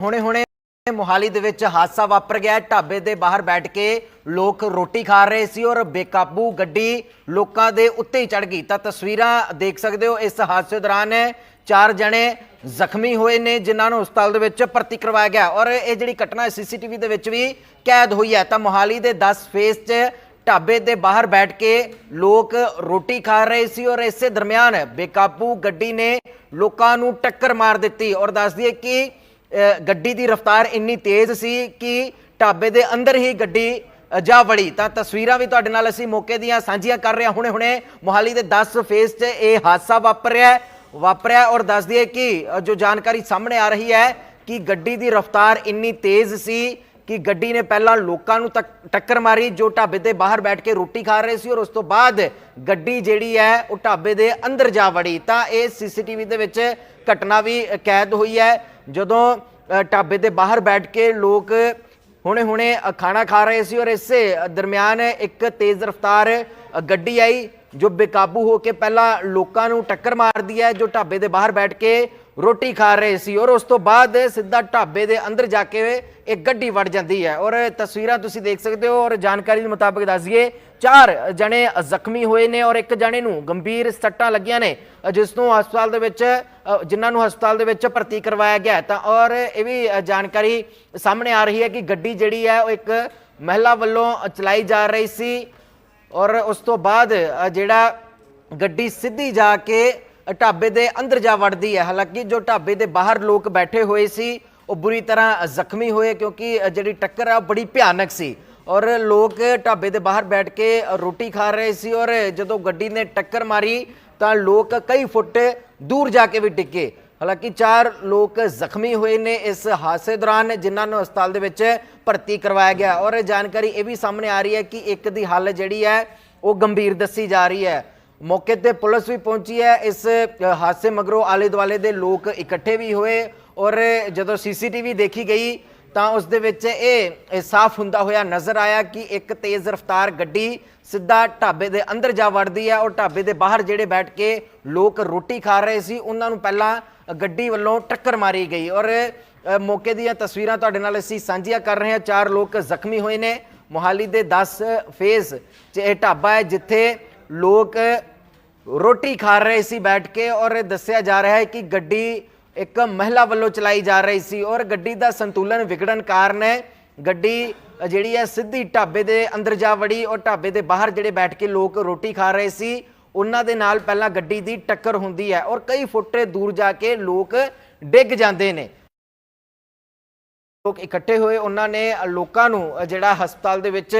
ਹੁਣੇ-ਹੁਣੇ ਮੋਹਾਲੀ ਦੇ ਵਿੱਚ ਹਾਦਸਾ ਵਾਪਰ ਗਿਆ ਢਾਬੇ ਦੇ ਬਾਹਰ ਬੈਠ ਕੇ ਲੋਕ ਰੋਟੀ ਖਾ ਰਹੇ ਸੀ ਔਰ ਬੇਕਾਬੂ ਗੱਡੀ ਲੋਕਾਂ ਦੇ ਉੱਤੇ ਹੀ ਚੜ ਗਈ। ਤਾਂ ਤਸਵੀਰਾਂ ਦੇਖ ਸਕਦੇ ਹੋ, ਇਸ ਹਾਦਸੇ ਦੌਰਾਨ ਚਾਰ ਜਣੇ ਜ਼ਖਮੀ ਹੋਏ ਨੇ, ਜਿਨ੍ਹਾਂ ਨੂੰ ਹਸਪਤਾਲ ਦੇ ਵਿੱਚ ਭਰਤੀ ਕਰਵਾਇਆ ਗਿਆ ਔਰ ਇਹ ਜਿਹੜੀ ਘਟਨਾ ਸੀਸੀਟੀਵੀ ਦੇ ਵਿੱਚ ਵੀ ਕੈਦ ਹੋਈ ਹੈ। ਤਾਂ ਮੋਹਾਲੀ ਦੇ 10 ਫੇਸ 'ਚ ਢਾਬੇ ਦੇ ਬਾਹਰ ਬੈਠ ਕੇ ਲੋਕ ਰੋਟੀ ਖਾ ਰਹੇ ਸੀ ਔਰ ਇਸੇ ਦਰਮਿਆਨ ਬੇਕਾਬੂ ਗੱਡੀ ਨੇ ਲੋਕਾਂ ਨੂੰ ਟੱਕਰ ਮਾਰ ਦਿੱਤੀ। ਔਰ ਦੱਸ ਦਈਏ ਕਿ ਗੱਡੀ ਦੀ ਰਫ਼ਤਾਰ ਇੰਨੀ ਤੇਜ਼ ਸੀ ਕਿ ਢਾਬੇ ਦੇ ਅੰਦਰ ਹੀ ਗੱਡੀ ਜਾ ਵੜੀ। ਤਾਂ ਤਸਵੀਰਾਂ ਵੀ ਤੁਹਾਡੇ ਨਾਲ ਅਸੀਂ ਮੌਕੇ ਦੀਆਂ ਸਾਂਝੀਆਂ ਕਰ ਰਹੇ ਹਾਂ। ਹੁਣੇ-ਹੁਣੇ ਮੋਹਾਲੀ ਦੇ 10 ਫੇਸ 'ਚ ਇਹ ਹਾਦਸਾ ਵਾਪਰਿਆ ਹੈ। ਵਾਪਰਿਆ ਔਰ ਦੱਸ ਦਈਏ ਕਿ ਜੋ ਜਾਣਕਾਰੀ ਸਾਹਮਣੇ ਆ ਰਹੀ ਹੈ ਕਿ ਗੱਡੀ ਦੀ ਰਫ਼ਤਾਰ ਇੰਨੀ ਤੇਜ਼ ਸੀ ਕਿ ਗੱਡੀ ਨੇ ਪਹਿਲਾਂ ਲੋਕਾਂ ਨੂੰ ਤੱਕ- ਟੱਕਰ ਮਾਰੀ, ਜੋ ਢਾਬੇ ਦੇ ਬਾਹਰ ਬੈਠ ਕੇ ਰੋਟੀ ਖਾ ਰਹੇ ਸੀ ਔਰ ਉਸ ਤੋਂ ਬਾਅਦ ਗੱਡੀ ਜਿਹੜੀ ਹੈ ਉਹ ਢਾਬੇ ਦੇ ਅੰਦਰ ਜਾ ਵੜੀ। ਤਾਂ ਇਹ ਸੀਸੀਟੀਵੀ ਦੇ ਵਿੱਚ ਘਟਨਾ ਵੀ ਕੈਦ ਹੋਈ ਹੈ। ਜਦੋਂ ਅ, ਢਾਬੇ ਦੇ ਬਾਹਰ ਬੈਠ ਕੇ ਲੋਕ ਹੁਣੇ-ਹੁਣੇ ਖਾਣਾ ਖਾ ਰਹੇ ਸੀ ਔਰ ਇਸੇ ਦਰਮਿਆਨ ਇੱਕ ਤੇਜ਼ ਰਫ਼ਤਾਰ ਗੱਡੀ ਆਈ ਜੋ ਬੇਕਾਬੂ ਹੋ ਕੇ ਪਹਿਲਾਂ ਲੋਕਾਂ ਨੂੰ ਟੱਕਰ ਮਾਰਦੀ ਹੈ ਜੋ ਢਾਬੇ ਦੇ ਬਾਹਰ ਬੈਠ ਕੇ ਰੋਟੀ ਖਾ ਰਹੇ ਸੀ ਔਰ ਉਸ ਤੋਂ ਬਾਅਦ ਸਿੱਧਾ ਢਾਬੇ ਦੇ ਅੰਦਰ ਜਾ ਕੇ ਇਹ ਗੱਡੀ ਵੜ ਜਾਂਦੀ ਹੈ। ਔਰ ਤਸਵੀਰਾਂ ਤੁਸੀਂ ਦੇਖ ਸਕਦੇ ਹੋ ਔਰ ਜਾਣਕਾਰੀ ਦੇ ਮੁਤਾਬਕ ਦੱਸ ਚਾਰ ਜਣੇ ਜ਼ਖਮੀ ਹੋਏ ਨੇ ਔਰ ਇੱਕ ਜਣੇ ਨੂੰ ਗੰਭੀਰ ਸੱਟਾਂ ਲੱਗੀਆਂ ਨੇ। ਜਿਸ ਨੂੰ ਹਸਪਤਾਲ ਦੇ ਵਿੱਚ ਜਿਨ੍ਹਾਂ ਨੂੰ ਹਸਪਤਾਲ ਦੇ ਵਿੱਚ ਭਰਤੀ ਕਰਵਾਇਆ ਗਿਆ ਤਾਂ ਔਰ ਇਹ ਵੀ ਜਾਣਕਾਰੀ ਸਾਹਮਣੇ ਆ ਰਹੀ ਹੈ ਕਿ ਗੱਡੀ ਜਿਹੜੀ ਹੈ, ਉਹ ਇੱਕ ਮਹਿਲਾ ਵੱਲੋਂ ਚਲਾਈ ਜਾ ਰਹੀ ਸੀ। ਔਰ ਉਸ ਤੋਂ ਬਾਅਦ ਜਿਹੜਾ ਗੱਡੀ ਸਿੱਧੀ ਜਾ ਕੇ ਢਾਬੇ ਦੇ ਅੰਦਰ ਜਾ ਵੜਦੀ ਹੈ। ਹਾਲਾਂਕਿ ਜੋ ਢਾਬੇ ਦੇ ਬਾਹਰ ਲੋਕ ਬੈਠੇ ਹੋਏ ਸੀ, ਉਹ ਬੁਰੀ ਤਰ੍ਹਾਂ ਜ਼ਖਮੀ ਹੋਏ ਕਿਉਂਕਿ ਜਿਹੜੀ ਟੱਕਰ ਆ, ਉਹ ਬੜੀ ਭਿਆਨਕ ਸੀ। ਔਰ ਲੋਕ ਢਾਬੇ ਦੇ ਬਾਹਰ ਬੈਠ ਕੇ ਰੋਟੀ ਖਾ ਰਹੇ ਸੀ ਔਰ ਜਦੋਂ ਗੱਡੀ ਨੇ ਟੱਕਰ ਮਾਰੀ, ਤਾਂ ਲੋਕ ਕਈ ਫੁੱਟ ਦੂਰ ਜਾ ਕੇ ਵੀ ਟਿੱਕੇ ਹਾਲਾਂਕਿ ਚਾਰ ਲੋਕ ਜ਼ਖਮੀ ਹੋਏ ਨੇ ਇਸ ਹਾਦਸੇ ਦੌਰਾਨ, ਜਿਨ੍ਹਾਂ ਨੂੰ ਹਸਪਤਾਲ ਦੇ ਵਿੱਚ ਭਰਤੀ ਕਰਵਾਇਆ ਗਿਆ। ਔਰ ਜਾਣਕਾਰੀ ਇਹ ਵੀ ਸਾਹਮਣੇ ਆ ਰਹੀ ਹੈ ਕਿ ਇੱਕ ਦੀ ਹਾਲਤ ਜਿਹੜੀ ਹੈ, ਉਹ ਗੰਭੀਰ ਦੱਸੀ ਜਾ ਰਹੀ ਹੈ। ਮੌਕੇ ਤੇ ਪੁਲਿਸ ਵੀ ਪਹੁੰਚੀ ਹੈ। ਇਸ ਹਾਦਸੇ ਮਗਰੋਂ ਆਲੇ ਦੁਆਲੇ ਦੇ ਲੋਕ ਇਕੱਠੇ ਵੀ ਹੋਏ ਔਰ ਜਦੋਂ ਸੀਸੀਟੀਵੀ ਦੇਖੀ ਗਈ ਤਾਂ ਉਸ ਦੇ ਵਿੱਚ ਇਹ ਸਾਫ਼ ਹੁੰਦਾ ਹੋਇਆ ਨਜ਼ਰ ਆਇਆ ਕਿ ਇੱਕ ਤੇਜ਼ ਰਫ਼ਤਾਰ ਗੱਡੀ ਸਿੱਧਾ ਢਾਬੇ ਦੇ ਅੰਦਰ ਜਾ ਵੜਦੀ ਹੈ ਔਰ ਢਾਬੇ ਦੇ ਬਾਹਰ ਜਿਹੜੇ ਬੈਠ ਕੇ ਲੋਕ ਰੋਟੀ ਖਾ ਰਹੇ ਸੀ, ਉਹਨਾਂ ਨੂੰ ਪਹਿਲਾਂ ਗੱਡੀ ਵੱਲੋਂ ਟੱਕਰ ਮਾਰੀ ਗਈ ਔਰ ਮੌਕੇ ਦੀਆਂ ਤਸਵੀਰਾਂ ਤੁਹਾਡੇ ਨਾਲ ਅਸੀਂ ਸਾਂਝੀਆਂ ਕਰ ਰਹੇ ਹਾਂ। ਚਾਰ ਲੋਕ ਜ਼ਖਮੀ ਹੋਏ ਨੇ। ਮੋਹਾਲੀ ਦੇ 10 ਫੇਜ਼ 'ਚ ਇਹ ਢਾਬਾ ਹੈ ਜਿੱਥੇ ਲੋਕ ਰੋਟੀ ਖਾ ਰਹੇ ਸੀ ਬੈਠ ਕੇ ਔਰ ਦੱਸਿਆ ਜਾ ਰਿਹਾ ਹੈ ਕਿ ਗੱਡੀ ਇੱਕ ਮਹਿਲਾ ਵੱਲੋਂ ਚਲਾਈ ਜਾ ਰਹੀ ਸੀ ਔਰ ਗੱਡੀ ਦਾ ਸੰਤੁਲਨ ਵਿਗੜਨ ਕਾਰਨ ਗੱਡੀ ਜਿਹੜੀ ਹੈ ਸਿੱਧੀ ਢਾਬੇ ਦੇ ਅੰਦਰ ਜਾ ਵੜੀ ਔਰ ਢਾਬੇ ਦੇ ਬਾਹਰ ਜਿਹੜੇ ਬੈਠ ਕੇ ਲੋਕ ਰੋਟੀ ਖਾ ਰਹੇ ਸੀ, ਉਹਨਾਂ ਦੇ ਨਾਲ ਪਹਿਲਾਂ ਗੱਡੀ ਦੀ ਟੱਕਰ ਹੁੰਦੀ ਹੈ ਔਰ ਕਈ ਫੁੱਟ ਦੂਰ ਜਾ ਕੇ ਲੋਕ ਡਿੱਗ ਜਾਂਦੇ ਨੇ। ਲੋਕ ਇਕੱਠੇ ਹੋਏ, ਉਹਨਾਂ ਨੇ ਲੋਕਾਂ ਨੂੰ ਜਿਹੜਾ ਹਸਪਤਾਲ ਦੇ ਵਿੱਚ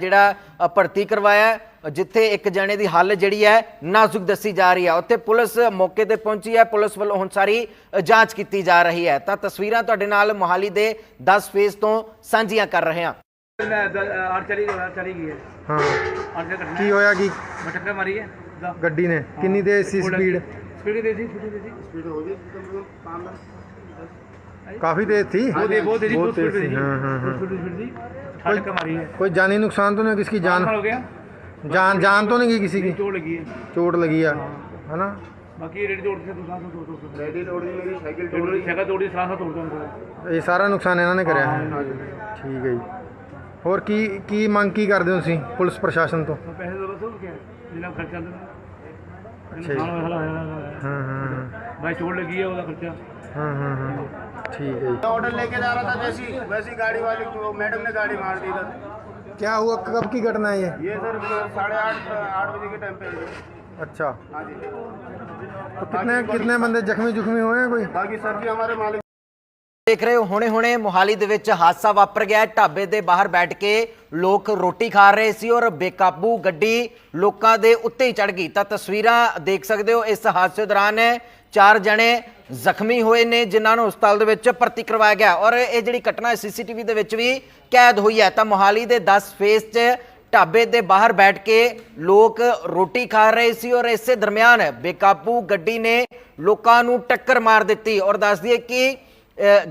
ਜਿਹੜਾ ਭਰਤੀ ਕਰਵਾਇਆ। ਜਿੱਥੇ ਇੱਕ ਜਣੇ ਦੀ ਹਾਲਤ ਜਿਹੜੀ ਹੈ ਨਾਜ਼ੁਕ ਦੱਸੀ ਜਾ ਰਹੀ ਹੈ। ਉੱਥੇ ਪੁਲਿਸ ਮੌਕੇ ਤੇ ਪਹੁੰਚੀ ਹੈ। ਪੁਲਿਸ ਵੱਲੋਂ ਹੁਣ ਸਾਰੀ ਜਾਂਚ ਕੀਤੀ ਜਾ ਰਹੀ ਹੈ। ਤਾਂ ਤਸਵੀਰਾਂ ਤੁਹਾਡੇ ਨਾਲ ਮੁਹਾਲੀ ਦੇ 10 ਫੇਸ ਤੋਂ ਸਾਂਝੀਆਂ ਕਰ ਰਹੇ ਹਾਂ। ਕੀ ਹੋਇਆ ਕੀ? ਟੱਕਰ ਮਾਰੀ ਹੈ। ਗੱਡੀ ਨੇ। ਕਿੰਨੀ ਦੇ ਸੀ ਸਪੀਡ? ਕਾਫੀ ਦੇ ਸੀ? ਕੋਈ ਜਾਨੀ ਨੁਕਸਾਨ ਤਾਂ ਨਹੀਂ ਕਿਸ ਕੀ ਜਾਨ ਹੋ ਗਿਆ। जान जान तो नहीं गई किसी की ਚੋਟ ਲੱਗੀ ਹੈ चोट लगी है है ना ਬਾਕੀ ਰੇਡੀ ਤੋੜ ਕੇ ਤੂੰ ਸਾਹ ਤੋੜ ਤੋੜ ਰੇਡੀ ਤੋੜੀ ਮੇਰੀ ਸਾਈਕਲ ਤੋੜੀ ਸਾਈਕਲ ਤੋੜੀ ਸਾਹ ਤੋੜ ਦੋ ਇਹ ਸਾਰਾ ਨੁਕਸਾਨ ਇਹਨਾਂ ਨੇ ਕਰਿਆ ਹੈ ਠੀਕ ਹੈ ਜੀ ਹੋਰ ਕੀ ਕੀ ਮੰਗ ਕੀ ਕਰਦੇ ਹੋ ਤੁਸੀਂ ਪੁਲਿਸ ਪ੍ਰਸ਼ਾਸਨ ਤੋਂ ਪੈਸੇ ਦੋ ਬਸ ਕਿਆ ਜਿੰਨਾ ਖਰਚਾ ਦਿੰਦਾ ਅੱਛਾ ਜੀ। ਹਾਂ ਹਾਂ ਹਾਂ ਹਾਂ ਹਾਂ ਬਾਈ ਚੋਟ ਲੱਗੀ ਹੈ ਉਹਦਾ ਖਰਚਾ ਹਾਂ ਹਾਂ ਹਾਂ ठीक है जी ऑर्डर लेके जा रहा था जैसी वैसी गाड़ी वाली को मैडम ने गाड़ी मार दी था क्या हुआ कब की घटना है ये ये सर साढ़े आठ आठ बजे के टाइम पे है। अच्छा हाँ जी तो कितने कितने बंदे जख्मी जुख्मी हुए हैं कोई बाकी सर जी हमारे मालिक ਦੇਖ ਰਹੇ ਹੋ, ਹੁਣੇ-ਹੁਣੇ ਮੋਹਾਲੀ ਦੇ ਵਿੱਚ ਹਾਦਸਾ ਵਾਪਰ ਗਿਆ ਢਾਬੇ ਦੇ ਬਾਹਰ ਬੈਠ ਕੇ ਲੋਕ ਰੋਟੀ ਖਾ ਰਹੇ ਸੀ ਔਰ ਬੇਕਾਬੂ ਗੱਡੀ ਲੋਕਾਂ ਦੇ ਉੱਤੇ ਹੀ ਚੜ ਗਈ। ਤਾਂ ਤਸਵੀਰਾਂ ਦੇਖ ਸਕਦੇ ਹੋ, ਇਸ ਹਾਦਸੇ ਦੌਰਾਨ ਚਾਰ ਜਣੇ ਜ਼ਖਮੀ ਹੋਏ ਨੇ, ਜਿਨ੍ਹਾਂ ਨੂੰ ਹਸਪਤਾਲ ਦੇ ਵਿੱਚ ਭਰਤੀ ਕਰਵਾਇਆ ਗਿਆ ਔਰ ਇਹ ਜਿਹੜੀ ਘਟਨਾ ਸੀਸੀਟੀਵੀ ਦੇ ਵਿੱਚ ਵੀ ਕੈਦ ਹੋਈ ਹੈ। ਤਾਂ ਮੋਹਾਲੀ ਦੇ 10 ਫੇਸ 'ਚ ਢਾਬੇ ਦੇ ਬਾਹਰ ਬੈਠ ਕੇ ਲੋਕ ਰੋਟੀ ਖਾ ਰਹੇ ਸੀ ਔਰ ਇਸੇ ਦਰਮਿਆਨ ਬੇਕਾਬੂ ਗੱਡੀ ਨੇ ਲੋਕਾਂ ਨੂੰ ਟੱਕਰ ਮਾਰ ਦਿੱਤੀ। ਔਰ ਦੱਸ ਦਈਏ ਕਿ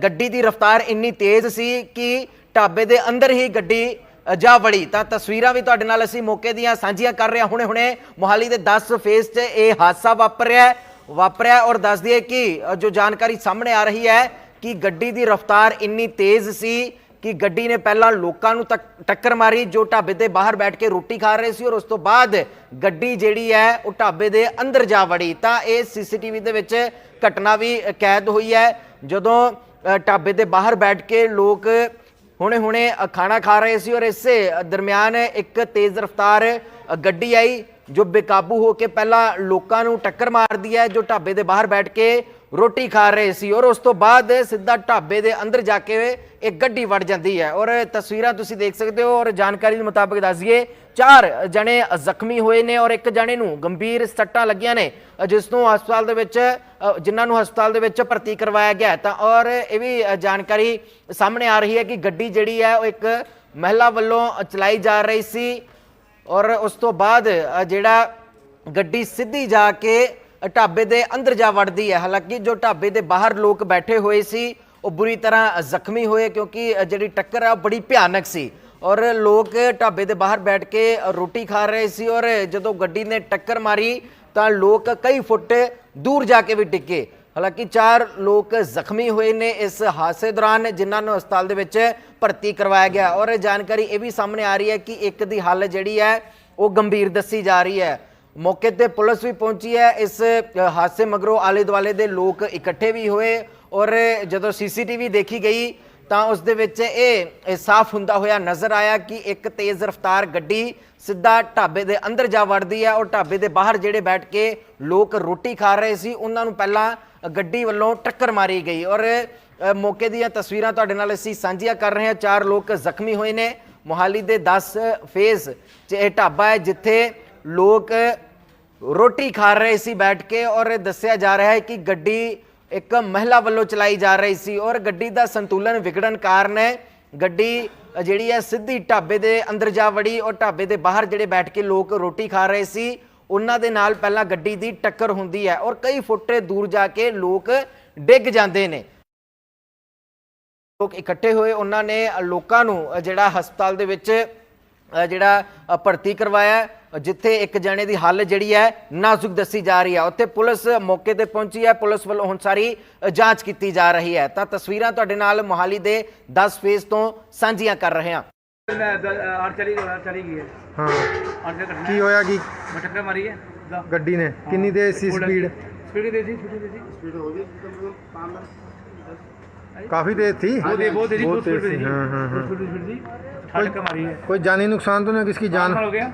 ਗੱਡੀ ਦੀ ਰਫ਼ਤਾਰ ਇੰਨੀ ਤੇਜ਼ ਸੀ ਕਿ ਢਾਬੇ ਦੇ ਅੰਦਰ ਹੀ ਗੱਡੀ ਜਾ ਵੜੀ ਤਾਂ ਤਸਵੀਰਾਂ ਵੀ ਤੁਹਾਡੇ ਨਾਲ ਅਸੀਂ ਮੌਕੇ ਦੀਆਂ ਸਾਂਝੀਆਂ ਕਰ ਰਹੇ ਹਾਂ ਹੁਣੇ-ਹੁਣੇ ਮੋਹਾਲੀ ਦੇ 10 ਫੇਸ 'ਚ ਇਹ ਹਾਦਸਾ ਵਾਪਰਿਆ ਹੈ। ਵਾਪਰਿਆ ਔਰ ਦੱਸ ਦਈਏ ਕਿ ਜੋ ਜਾਣਕਾਰੀ ਸਾਹਮਣੇ ਆ ਰਹੀ ਹੈ ਕਿ ਗੱਡੀ ਦੀ ਰਫ਼ਤਾਰ ਇੰਨੀ ਤੇਜ਼ ਸੀ ਕਿ ਗੱਡੀ ਨੇ ਪਹਿਲਾਂ ਲੋਕਾਂ ਨੂੰ ਤੱਕ- ਟੱਕਰ ਮਾਰੀ, ਜੋ ਢਾਬੇ ਦੇ ਬਾਹਰ ਬੈਠ ਕੇ ਰੋਟੀ ਖਾ ਰਹੇ ਸੀ ਔਰ ਉਸ ਤੋਂ ਬਾਅਦ ਗੱਡੀ ਜਿਹੜੀ ਹੈ, ਉਹ ਢਾਬੇ ਦੇ ਅੰਦਰ ਜਾ ਵੜੀ। ਤਾਂ ਇਹ ਸੀਸੀਟੀਵੀ ਦੇ ਵਿੱਚ ਘਟਨਾ ਵੀ ਕੈਦ ਹੋਈ ਹੈ। ਜਦੋਂ ਢਾਬੇ ਦੇ ਬਾਹਰ ਬੈਠ ਕੇ ਲੋਕ ਹੁਣੇ ਹੁਣੇ ਖਾਣਾ ਖਾ ਰਹੇ ਸੀ ਔਰ ਇਸੇ ਦਰਮਿਆਨ ਇੱਕ ਤੇਜ਼ ਰਫ਼ਤਾਰ ਗੱਡੀ ਆਈ, ਜੋ ਬੇਕਾਬੂ ਹੋ ਕੇ ਪਹਿਲਾਂ ਲੋਕਾਂ ਨੂੰ ਟੱਕਰ ਮਾਰਦੀ ਹੈ, ਜੋ ਢਾਬੇ ਦੇ ਬਾਹਰ ਬੈਠ ਕੇ ਰੋਟੀ ਖਾ ਰਹੇ ਸੀ ਔਰ ਉਸ ਤੋਂ ਬਾਅਦ ਸਿੱਧਾ ਢਾਬੇ ਦੇ ਅੰਦਰ ਜਾ ਕੇ ਇੱਕ ਗੱਡੀ ਵੜ ਜਾਂਦੀ ਹੈ। ਔਰ ਤਸਵੀਰਾਂ ਤੁਸੀਂ ਦੇਖ ਸਕਦੇ ਹੋ ਔਰ ਜਾਣਕਾਰੀ ਦੇ ਮੁਤਾਬਕ ਦੱਸ ਚਾਰ ਜਣੇ ਜ਼ਖਮੀ ਹੋਏ ਨੇ ਔਰ ਇੱਕ ਜਣੇ ਨੂੰ ਗੰਭੀਰ ਸੱਟਾਂ ਲੱਗੀਆਂ ਨੇ। ਜਿਸ ਨੂੰ ਹਸਪਤਾਲ ਦੇ ਵਿੱਚ ਅ, ਜਿਨ੍ਹਾਂ ਨੂੰ ਹਸਪਤਾਲ ਦੇ ਵਿੱਚ ਭਰਤੀ ਕਰਵਾਇਆ ਗਿਆ ਤਾਂ ਔਰ ਇਹ ਵੀ ਜਾਣਕਾਰੀ ਸਾਹਮਣੇ ਆ ਰਹੀ ਹੈ ਕਿ ਗੱਡੀ ਜਿਹੜੀ ਹੈ ਉਹ ਇੱਕ ਮਹਿਲਾ ਵੱਲੋਂ ਚਲਾਈ ਜਾ ਰਹੀ ਸੀ। ਔਰ ਉਸ ਤੋਂ ਬਾਅਦ ਜਿਹੜਾ ਗੱਡੀ ਸਿੱਧੀ ਜਾ ਕੇ ਢਾਬੇ ਦੇ ਅੰਦਰ ਜਾ ਵੜਦੀ ਹੈ। ਹਾਲਾਂਕਿ ਜੋ ਢਾਬੇ ਦੇ ਬਾਹਰ ਲੋਕ ਬੈਠੇ ਹੋਏ ਸੀ ਉਹ ਬੁਰੀ ਤਰ੍ਹਾਂ ਜ਼ਖਮੀ ਹੋਏ ਕਿਉਂਕਿ ਜਿਹੜੀ ਟੱਕਰ ਆ ਉਹ ਬੜੀ ਭਿਆਨਕ ਸੀ। ਔਰ ਲੋਕ ਢਾਬੇ ਦੇ ਬਾਹਰ ਬੈਠ ਕੇ ਰੋਟੀ ਖਾ ਰਹੇ ਸੀ ਔਰ ਜਦੋਂ ਗੱਡੀ ਨੇ ਟੱਕਰ ਮਾਰੀ ਤਾਂ ਲੋਕ ਕਈ ਫੁੱਟ ਦੂਰ ਜਾ ਕੇ ਵੀ ਟਿੱਕੇ ਹਾਲਾਂਕਿ ਚਾਰ ਲੋਕ ਜ਼ਖਮੀ ਹੋਏ ਨੇ ਇਸ ਹਾਦਸੇ ਦੌਰਾਨ ਜਿਨ੍ਹਾਂ ਨੂੰ ਹਸਪਤਾਲ ਦੇ ਵਿੱਚ ਭਰਤੀ ਕਰਵਾਇਆ ਗਿਆ। ਔਰ ਜਾਣਕਾਰੀ ਇਹ ਵੀ ਸਾਹਮਣੇ ਆ ਰਹੀ ਹੈ ਕਿ ਇੱਕ ਦੀ ਹਾਲਤ ਜਿਹੜੀ ਹੈ ਉਹ ਗੰਭੀਰ ਦੱਸੀ ਜਾ ਰਹੀ ਹੈ। ਮੌਕੇ ਤੇ ਪੁਲਿਸ ਵੀ ਪਹੁੰਚੀ ਹੈ। ਇਸ ਹਾਦਸੇ ਮਗਰੋਂ ਆਲੇ ਦੁਆਲੇ ਦੇ ਲੋਕ ਇਕੱਠੇ ਵੀ ਹੋਏ ਔਰ ਜਦੋਂ ਸੀਸੀਟੀਵੀ ਦੇਖੀ ਗਈ ਤਾਂ ਉਸ ਦੇ ਵਿੱਚ ਇਹ ਸਾਫ਼ ਹੁੰਦਾ ਹੋਇਆ ਨਜ਼ਰ ਆਇਆ ਕਿ ਇੱਕ ਤੇਜ਼ ਰਫ਼ਤਾਰ ਗੱਡੀ ਸਿੱਧਾ ਢਾਬੇ ਦੇ ਅੰਦਰ ਜਾ ਵੜਦੀ ਹੈ ਔਰ ਢਾਬੇ ਦੇ ਬਾਹਰ ਜਿਹੜੇ ਬੈਠ ਕੇ ਲੋਕ ਰੋਟੀ ਖਾ ਰਹੇ ਸੀ, ਉਹਨਾਂ ਨੂੰ ਪਹਿਲਾਂ ਗੱਡੀ ਵੱਲੋਂ ਟੱਕਰ ਮਾਰੀ ਗਈ। ਔਰ ਮੌਕੇ ਦੀਆਂ ਤਸਵੀਰਾਂ ਤੁਹਾਡੇ ਨਾਲ ਅਸੀਂ ਸਾਂਝੀਆਂ ਕਰ ਰਹੇ ਹਾਂ। ਚਾਰ ਲੋਕ ਜ਼ਖਮੀ ਹੋਏ ਨੇ। ਮੋਹਾਲੀ ਦੇ 10 ਫੇਜ਼ 'ਚ ਇਹ ਢਾਬਾ ਹੈ ਜਿੱਥੇ ਲੋਕ ਰੋਟੀ ਖਾ ਰਹੇ ਸੀ ਬੈਠ ਕੇ ਔਰ ਦੱਸਿਆ ਜਾ ਰਿਹਾ ਹੈ ਕਿ ਗੱਡੀ ਇੱਕ ਮਹਿਲਾ ਵੱਲੋਂ ਚਲਾਈ ਜਾ ਰਹੀ ਸੀ ਔਰ ਗੱਡੀ ਦਾ ਸੰਤੁਲਨ ਵਿਗੜਨ ਕਾਰਨ ਗੱਡੀ ਜਿਹੜੀ ਹੈ ਸਿੱਧੀ ਢਾਬੇ ਦੇ ਅੰਦਰ ਜਾ ਵੜੀ ਔਰ ਢਾਬੇ ਦੇ ਬਾਹਰ ਜਿਹੜੇ ਬੈਠ ਕੇ ਲੋਕ ਰੋਟੀ ਖਾ ਰਹੇ ਸੀ, ਉਹਨਾਂ ਦੇ ਨਾਲ ਪਹਿਲਾਂ ਗੱਡੀ ਦੀ ਟੱਕਰ ਹੁੰਦੀ ਹੈ ਔਰ ਕਈ ਫੁੱਟ ਦੂਰ ਜਾ ਕੇ ਲੋਕ ਡਿੱਗ ਜਾਂਦੇ ਨੇ। ਲੋਕ ਇਕੱਠੇ ਹੋਏ, ਉਹਨਾਂ ਨੇ ਲੋਕਾਂ ਨੂੰ ਜਿਹੜਾ ਹਸਪਤਾਲ ਦੇ ਵਿੱਚ ਜਿਹੜਾ ਭਰਤੀ ਕਰਵਾਇਆ ਜਿੱਥੇ ਇੱਕ ਜਣੇ ਦੀ ਹਾਲਤ ਜਿਹੜੀ ਹੈ ਨਾਜ਼ੁਕ ਦੱਸੀ ਜਾ ਰਹੀ ਹੈ। ਉੱਥੇ ਪੁਲਿਸ ਮੌਕੇ ਤੇ ਪਹੁੰਚੀ ਹੈ। ਪੁਲਿਸ ਵੱਲੋਂ ਹੁਣ ਸਾਰੀ ਜਾਂਚ ਕੀਤੀ ਜਾ ਰਹੀ ਹੈ। ਤਾਂ ਤਸਵੀਰਾਂ ਤੁਹਾਡੇ ਨਾਲ ਮੁਹਾਲੀ ਦੇ 10 ਫੇਸ ਤੋਂ ਸਾਂਝੀਆਂ ਕਰ ਰਹੇ ਹਾਂ। ਕੀ ਹੋਇਆ ਕੀ? ਗੱਡੀ ਨੇ। ਕਿੰਨੀ ਦੇ ਸੀ ਸਪੀਡ? ਕਾਫੀ ਤੇਜ਼ ਸੀ? ਕੋਈ ਜਾਨੀ ਨੁਕਸਾਨ ਤਾਂ ਨਹੀਂ ਕਿਸ ਕੀ ਜਾਨ? ਹੋ ਗਿਆ।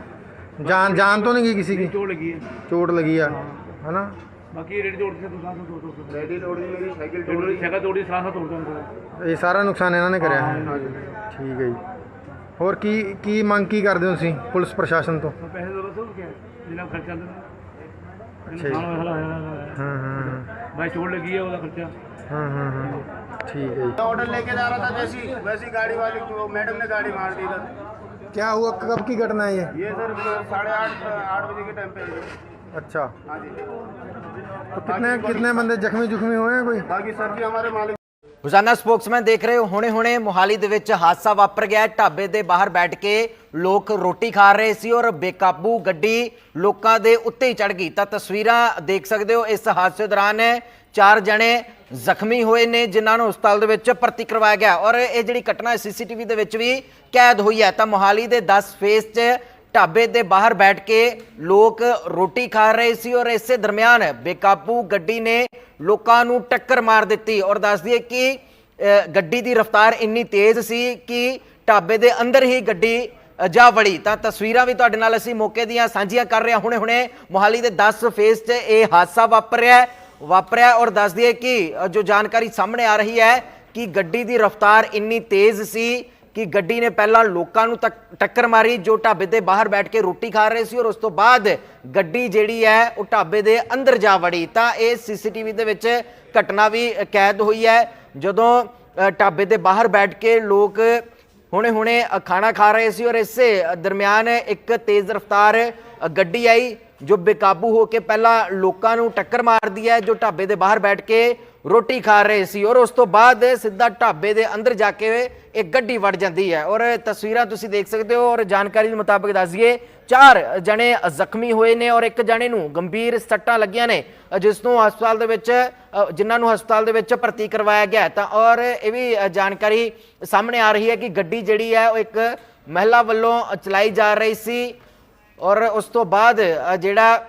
जानी नुकसान तो नहीं किसकी जान हो गया जान जान तो नहीं की किसी की चोट लगी है चोट लगी है है ना बाकी रेडी तोड़ से दूसरा से तोड़ तोड़ तोड़ रेडी तोड़ी मेरी साइकिल तोड़ तोड़ी जगह तोड़ी सलाह तोड़ दो ਇਹ ਸਾਰਾ ਨੁਕਸਾਨ ਇਹਨਾਂ ਨੇ ਕਰਿਆ ਹੈ हाँ जी ਠੀਕ ਹੈ ਜੀ ਹੋਰ ਕੀ ਕੀ ਮੰਗ ਕੀ ਕਰਦੇ ਹੋ ਤੁਸੀਂ ਪੁਲਿਸ ਪ੍ਰਸ਼ਾਸਨ ਤੋਂ तो पैसे दो बस क्या जितना खर्चा दो अच्छा जी। हाँ हाँ ਹਾਂ ਹਾਂ ਹਾਂ भाई चोट लगी है उसका खर्चा ਹਾਂ ਹਾਂ ਹਾਂ ਠੀਕ है जी ऑर्डर लेके जा रहा था जैसी वैसी गाड़ी वाली वो मैडम ने गाड़ी मार दी था क्या हुआ कब की घटना है ये ये सर साढ़े आठ आठ बजे के टाइम पे है। अच्छा हाँ जी तो कितने कितने बंदे जख्मी जुख्मी हुए हैं कोई बाकी सर जी हमारे मालिक ਰੋਜ਼ਾਨਾ ਸਪੋਕਸਮੈਨ ਦੇਖ ਰਹੇ ਹੋ ਹੁਣੇ-ਹੁਣੇ ਮੋਹਾਲੀ ਦੇ ਵਿੱਚ ਹਾਦਸਾ ਵਾਪਰ ਗਿਆ ਹੈ। ਢਾਬੇ ਦੇ ਬਾਹਰ ਬੈਠ ਕੇ ਲੋਕ ਰੋਟੀ ਖਾ ਰਹੇ ਸੀ ਔਰ ਬੇਕਾਬੂ ਗੱਡੀ ਲੋਕਾਂ ਦੇ ਉੱਤੇ ਹੀ ਚੜ ਗਈ ਤਾਂ ਤਸਵੀਰਾਂ ਦੇਖ ਸਕਦੇ ਹੋ ਇਸ ਹਾਦਸੇ ਦੌਰਾਨ ਚਾਰ ਜਣੇ ਜ਼ਖਮੀ ਹੋਏ ਨੇ, ਜਿਨ੍ਹਾਂ ਨੂੰ ਹਸਪਤਾਲ ਦੇ ਵਿੱਚ ਭਰਤੀ ਕਰਵਾਇਆ ਗਿਆ। ਔਰ ਇਹ ਜਿਹੜੀ ਘਟਨਾ ਸੀਸੀਟੀਵੀ ਦੇ ਵਿੱਚ ਵੀ ਕੈਦ ਹੋਈ ਹੈ। ਤਾਂ ਮੋਹਾਲੀ ਦੇ 10 ਫੇਸ 'ਚ ਢਾਬੇ ਦੇ ਬਾਹਰ ਬੈਠ ਕੇ ਲੋਕ ਰੋਟੀ ਖਾ ਰਹੇ ਸੀ ਔਰ ਇਸੇ ਦਰਮਿਆਨ ਬੇਕਾਬੂ ਗੱਡੀ ਨੇ ਲੋਕਾਂ ਨੂੰ ਟੱਕਰ ਮਾਰ ਦਿੱਤੀ। ਔਰ ਦੱਸ ਦਈਏ ਕਿ ਗੱਡੀ ਦੀ ਰਫ਼ਤਾਰ ਇੰਨੀ ਤੇਜ਼ ਸੀ ਕਿ ਢਾਬੇ ਦੇ ਅੰਦਰ ਹੀ ਗੱਡੀ ਜਾ ਵੜੀ। ਤਾਂ ਤਸਵੀਰਾਂ ਵੀ ਤੁਹਾਡੇ ਨਾਲ ਅਸੀਂ ਮੌਕੇ ਦੀਆਂ ਸਾਂਝੀਆਂ ਕਰ ਰਹੇ ਹਾਂ। ਹੁਣੇ ਹੁਣੇ ਮੋਹਾਲੀ ਦੇ 10 ਫੇਸ 'ਚ ਇਹ ਹਾਦਸਾ ਵਾਪਰਿਆ ਹੈ। ਵਾਪਰਿਆ ਔਰ ਦੱਸ ਦਈਏ ਕਿ ਜੋ ਜਾਣਕਾਰੀ ਸਾਹਮਣੇ ਆ ਰਹੀ ਹੈ ਕਿ ਗੱਡੀ ਦੀ ਰਫ਼ਤਾਰ ਇੰਨੀ ਤੇਜ਼ ਸੀ ਕਿ ਗੱਡੀ ਨੇ ਪਹਿਲਾਂ ਲੋਕਾਂ ਨੂੰ ਤੱਕ- ਟੱਕਰ ਮਾਰੀ, ਜੋ ਢਾਬੇ ਦੇ ਬਾਹਰ ਬੈਠ ਕੇ ਰੋਟੀ ਖਾ ਰਹੇ ਸੀ ਔਰ ਉਸ ਤੋਂ ਬਾਅਦ ਗੱਡੀ ਜਿਹੜੀ ਹੈ, ਉਹ ਢਾਬੇ ਦੇ ਅੰਦਰ ਜਾ ਵੜੀ। ਤਾਂ ਇਹ ਸੀਸੀਟੀਵੀ ਦੇ ਵਿੱਚ ਘਟਨਾ ਵੀ ਕੈਦ ਹੋਈ ਹੈ। ਜਦੋਂ ਢਾਬੇ ਦੇ ਬਾਹਰ ਬੈਠ ਕੇ ਲੋਕ ਹੁਣੇ-ਹੁਣੇ ਖਾਣਾ ਖਾ ਰਹੇ ਸੀ ਔਰ ਇਸੇ ਦਰਮਿਆਨ ਇੱਕ ਤੇਜ਼ ਰਫ਼ਤਾਰ ਗੱਡੀ ਆਈ। ਜੋ ਬੇਕਾਬੂ ਹੋ ਕੇ ਪਹਿਲਾਂ ਲੋਕਾਂ ਨੂੰ ਟੱਕਰ ਮਾਰਦੀ ਹੈ ਜੋ ਢਾਬੇ ਦੇ ਬਾਹਰ ਬੈਠ ਕੇ ਰੋਟੀ ਖਾ ਰਹੇ ਸੀ ਔਰ ਉਸ ਤੋਂ ਬਾਅਦ ਸਿੱਧਾ ਢਾਬੇ ਦੇ ਅੰਦਰ ਜਾ ਕੇ ਇੱਕ ਗੱਡੀ ਵੜ ਜਾਂਦੀ ਹੈ। ਔਰ ਤਸਵੀਰਾਂ ਤੁਸੀਂ ਦੇਖ ਸਕਦੇ ਹੋ ਔਰ ਜਾਣਕਾਰੀ ਦੇ ਮੁਤਾਬਕ ਦੱਸ ਦਈਏ ਚਾਰ ਜਣੇ ਜ਼ਖਮੀ ਹੋਏ ਨੇ ਔਰ ਇੱਕ ਜਣੇ ਨੂੰ ਗੰਭੀਰ ਸੱਟਾਂ ਲੱਗੀਆਂ ਨੇ ਜਿਸ ਨੂੰ ਹਸਪਤਾਲ ਦੇ ਵਿੱਚ ਅ, ਜਿਨ੍ਹਾਂ ਨੂੰ ਹਸਪਤਾਲ ਦੇ ਵਿੱਚ ਭਰਤੀ ਕਰਵਾਇਆ ਗਿਆ ਤਾਂ ਔਰ ਇਹ ਵੀ ਜਾਣਕਾਰੀ ਸਾਹਮਣੇ ਆ ਰਹੀ ਹੈ ਕਿ ਗੱਡੀ ਜਿਹੜੀ ਹੈ ਉਹ ਇੱਕ ਮਹਿਲਾ ਵੱਲੋਂ ਚਲਾਈ ਜਾ ਰਹੀ ਸੀ। ਔਰ ਉਸ ਤੋਂ ਬਾਅਦ ਜਿਹੜਾ